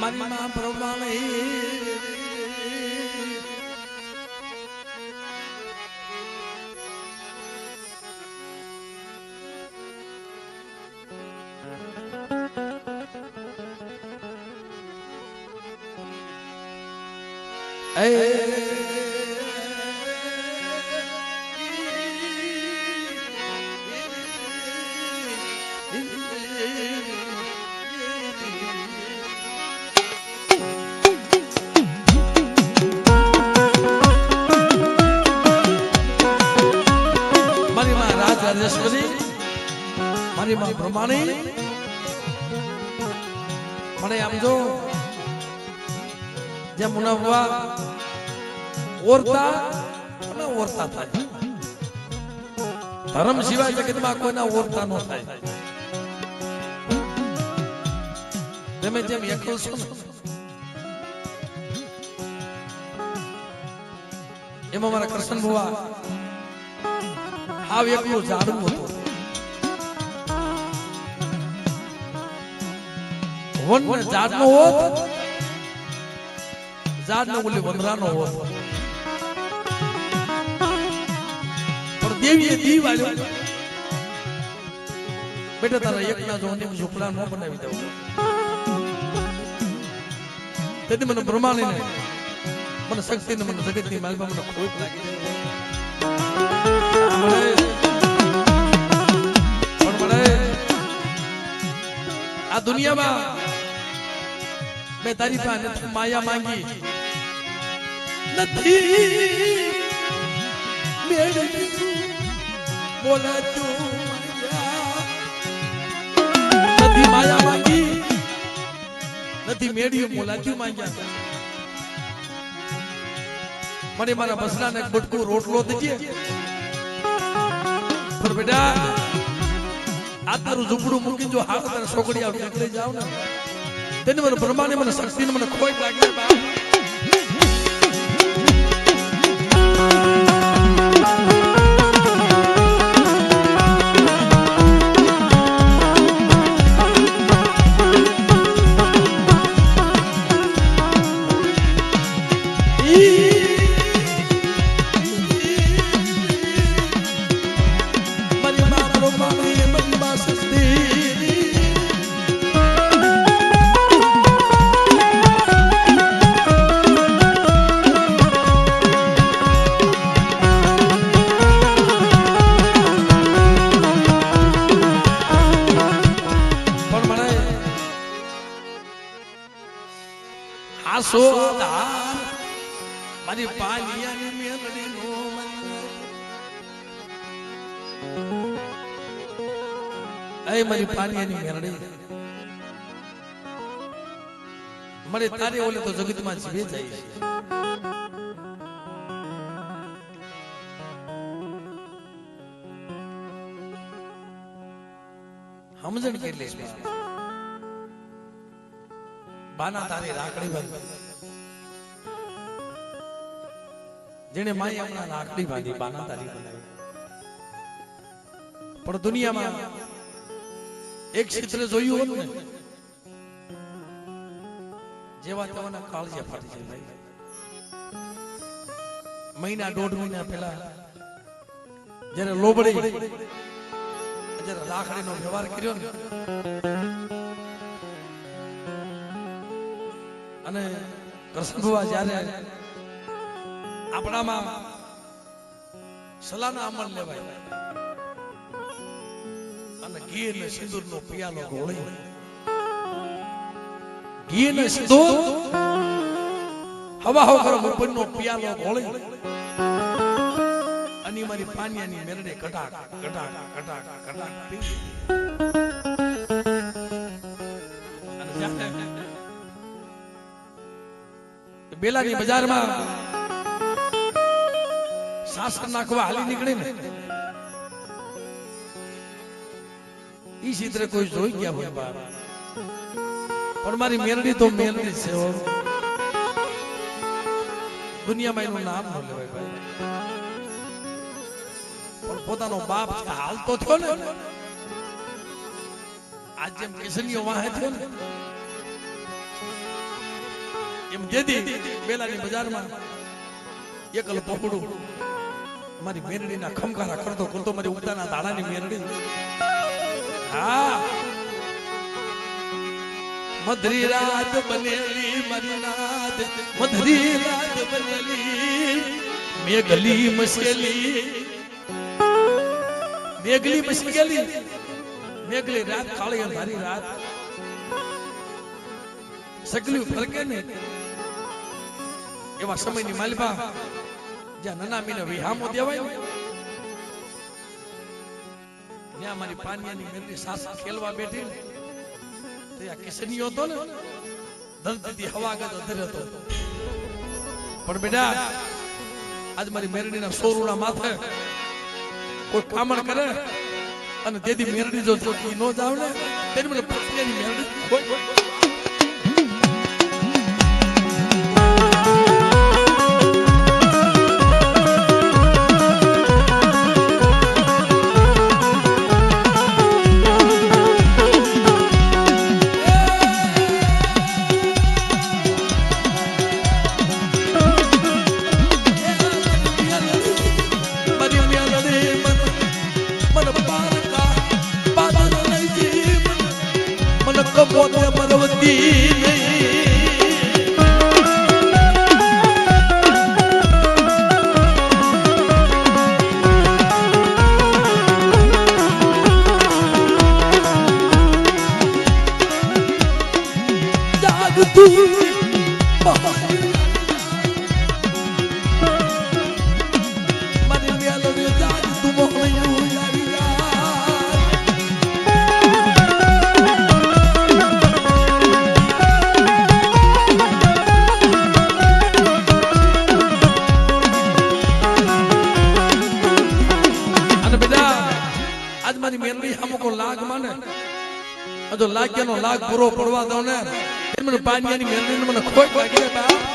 મનમાં પ્રમાણે મારી માં પ્રમાણી મને આમ જો જે ઓરતા અને ઓરતા થાય. ધર્મ સિવાય જગતમાં કોઈના ઓરતા ન થાય. તમે જેમ એકલ છો એમાં મારા કૃષ્ણ ભુવા આવ એકલું ઝાડવું હતું. વન ઝાડનો હોત ઝાડનો ઓલી વનરાનો હોત પણ દેવીએ દીવ આલ્યો બેટા તારા એકના જોને ઝૂંપડા ન બનાવી દઉં તેથી મને બ્રહ્માને મને શક્તિ ને મને જગતની માલમાં મને ખોટ લાગી આ દુનિયામાં મેં તારી પાસે માયા માંગી નથી મેળવી બોલાતું નથી માયા માંગી નથી મેળ્યું બોલાતું માંગ્યા મને મારા બસરાને બટકું રોટલો દેજે પણ બેટા આ તારું ઝૂંપડું મૂકી જો હાલ તારા છોકરી આવ નીકળી જાવ ને તેને મને બ્રહ્માને મને શક્તિને મને ખોટ લાગે હાસો ધાર મારી પાલિયાની મારી પાલિયાની મને તારે ઓલે તો જગતમાં જીવે જાય સમજણ કેટલી બાના તારી રાખડી બાંધી. જેને માઈ હમણાં રાખડી બાંધી, બાના તારી બનાવી. પણ દુનિયામાં એક ક્ષેત્ર જોયું હોત ને, જેવા તેવાના કાળજે ફાટી જાય ભાઈ. મહિના દોઢ મહિના પહેલા જ્યારે લોબડી, જ્યારે રાખડીનો વ્યવહાર કર્યો ને અને કૃષ્ણ ભુવા જ્યારે આપણામાં સલાના અમલ લેવાય. અને ઘી અને સિંદૂર નો પિયાલો ગોળી ઘી અને સિંદૂર હવા ગરમ ઉપર નો પિયાલો ગોળી અને મારી પાનિયાની મેરડે કટા કટા કટાક કટા પી અને બેલાની બજારમાં શાસન નાખવા હાલી નીકળી ને. ઈ ચિત્ર કોઈ જોઈ ગયા હોય બાર. પણ મારી મેરડી તો મેરડી છે દુનિયામાં એનું નામ ન લેવાય ભાઈ. પણ પોતાનો બાપ છે હાલ તો થયો ને. આજ જેમ કિશનીઓ વાહે થયો ને. એમ દેદી બેલાની બજારમાં એકલ પકડું, મારી મેરડીના ખમકારા કરતો કરતો મારી ઉતાના દાડાની મેરડી. હા. મધરી રાત બનેલી મારી નાદ, મધરી રાત બનેલી, મેઘલી મસેલી મેઘલી મસેલી મેઘલી રાત, કાળી અંધારી રાત. સગલી ફરકે ને એવા સમયની માલિબા જ્યાં નનામીને વિહામો દેવાય, ત્યાં મારી પાનિયાની મેરડી સાસ ખેલવા બેઠી ને તો આ કિશનીયો હતો ને ધરતીથી હવા ગત અધર હતો પણ બેટા, આજ મારી મેરડીના સોરુના માથે કોઈ કામણ કરે અને તેથી મેરડી જો નો જાવ ને તેની મને પાનિયાની મેરડી મન પરવતી કબોતે જો લાગ્યાનો લાગ પૂરો પડવા દો ને. મને પાનિયાની મેલડી મને ખોટ લાગી બા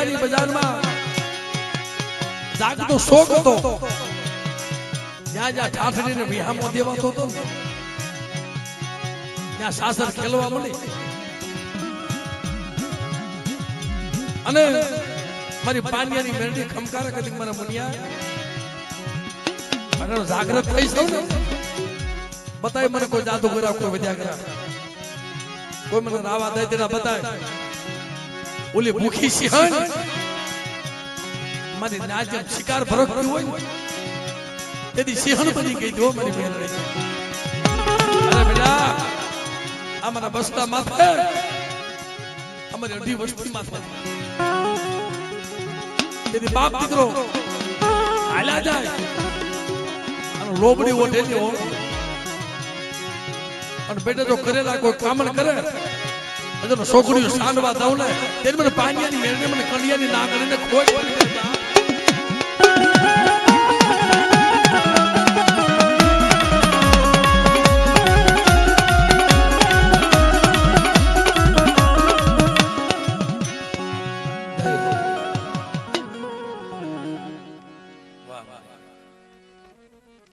તેથી બજારમાં જાગતો શોખ હતો. જ્યાં જ્યાં ઠાઠડીને વિહામો દેવાતો હતો. ત્યાં સાસર ખેલવા મળી. અને મારી પાનિયાની મેરડી ખમકારા કરી મારા મુનિયા અને જાગ્રત થઈ ને. બતાય મને કોઈ જાદુ કર્યા કોઈ વધ્યા કર્યા કોઈ મને રાવા દે તેના બતાય. ઓલી ભૂખી સિંહણ મારી નાજમ શિકાર ભરકતી હોય તેથી સિંહણ બની ગઈ દો મારી બહેન અરે બેટા અમારા મારા બસતા માથે, અમારી અઢી વસ્તી માથે. તેથી બાપ દીકરો હાલા જાય. અને લોબડી ઓઢેલી હોય અને બેટા જો કરેલા કોઈ કામણ કરે છોકરીઓ સાંડવા દઉં ને તેને મને પાણીયાની મેળવીને મને કડિયાની ના કરીને ખોટ.